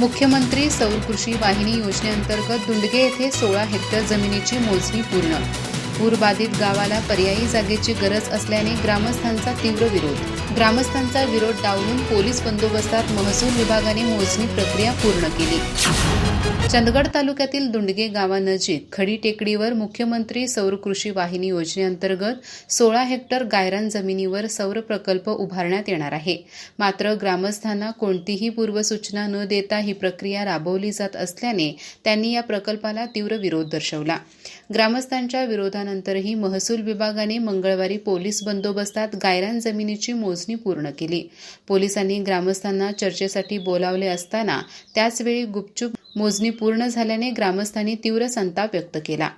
मुख्यमंत्री सौर कृषी वाहिनी योजनेअंतर्गत दुंडगे येथे सोळा हेक्टर जमिनीची मोजणी पूर्ण पूरबाधित गावाला पर्यायी जागेची गरज असल्याने ग्रामस्थांचा तीव्र विरोध. ग्रामस्थांचा विरोध डावलून पोलीस बंदोबस्तात महसूल विभागाने मोजणी प्रक्रिया पूर्ण केली. चंदगड तालुक्यातील दुंडगे गावानजीक खडी टेकडीवर मुख्यमंत्री सौर कृषी वाहिनी योजनेअंतर्गत सोळा हेक्टर गायरान जमिनीवर सौर प्रकल्प उभारण्यात येणार आहे. मात्र ग्रामस्थांना कोणतीही पूर्वसूचना न देता ही प्रक्रिया राबवली जात असल्याने त्यांनी या प्रकल्पाला तीव्र विरोध दर्शवला. ग्रामस्थांच्या विरोधानंतरही महसूल विभागाने मंगळवारी पोलीस बंदोबस्तात गायरान जमिनीची मोजणी पूर्ण केली. पोलिसांनी ग्रामस्थांना चर्चेसाठी बोलावले असताना त्याचवेळी गुपचूप मोजणी पूर्ण झाल्याने ग्रामस्थांनी तीव्र संताप व्यक्त केला.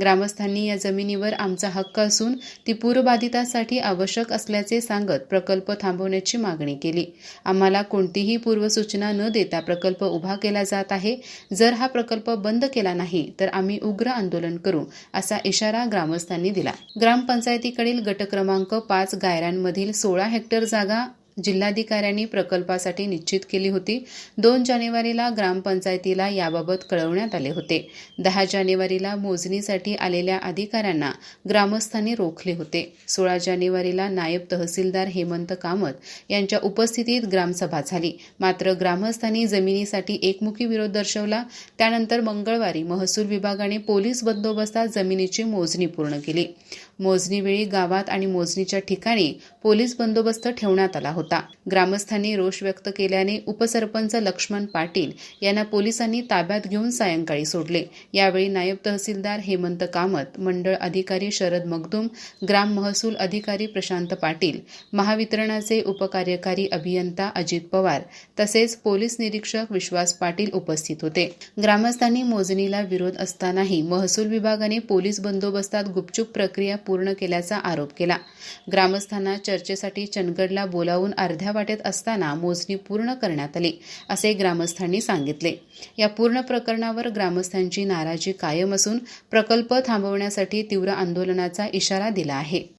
ग्रामस्थांनी या जमिनीवर आमचा हक्क असून ती पूरबाधितांसाठी आवश्यक असल्याचे सांगत प्रकल्प थांबवण्याची मागणी केली. आम्हाला कोणतीही पूर्वसूचना न देता प्रकल्प उभा केला जात आहे. जर हा प्रकल्प बंद केला नाही तर आम्ही उग्र आंदोलन करू असा इशारा ग्रामस्थांनी दिला. ग्रामपंचायतीकडील गट क्रमांक पाच गायरांमधील सोळा हेक्टर जागा जिल्हाधिकाऱ्यांनी प्रकल्पासाठी निश्चित केली होती. दोन जानेवारीला ग्रामपंचायतीला याबाबत कळवण्यात आले होते. दहा जानेवारीला मोजणीसाठी आलेल्या अधिकाऱ्यांना ग्रामस्थांनी रोखले होते. सोळा जानेवारीला नायब तहसीलदार हेमंत कामत यांच्या उपस्थितीत ग्रामसभा झाली. मात्र ग्रामस्थांनी जमिनीसाठी एकमुखी विरोध दर्शवला. त्यानंतर मंगळवारी महसूल विभागाने पोलीस बंदोबस्तात जमिनीची मोजणी पूर्ण केली. मोजणीवेळी गावात आणि मोजणीच्या ठिकाणी पोलीस बंदोबस्त ठेवण्यात आला होता. ग्रामस्थांनी रोष व्यक्त केल्याने उपसरपंच लक्ष्मण पाटील यांना पोलिसांनी ताब्यात घेऊन सायंकाळी सोडले. यावेळी नायब तहसीलदार हेमंत कामत मंडळ अधिकारी शरद मगदुम ग्राम महसूल अधिकारी प्रशांत पाटील महावितरणाचे उपकार्यकारी अभियंता अजित पवार तसेच पोलीस निरीक्षक विश्वास पाटील उपस्थित होते. ग्रामस्थांनी मोजणीला विरोध असतानाही महसूल विभागाने पोलीस बंदोबस्तात गुपचूप प्रक्रिया पूर्ण केल्याचा आरोप केला. ग्रामस्थांना चर्चेसाठी चंदगडला बोलावून अर्ध्या वाटेत असताना मोजणी पूर्ण करण्यात आली असे ग्रामस्थांनी सांगितले. या पूर्ण प्रकरणावर ग्रामस्थांची नाराजी कायम असून प्रकल्प थांबवण्यासाठी तीव्र आंदोलनाचा इशारा दिला आहे.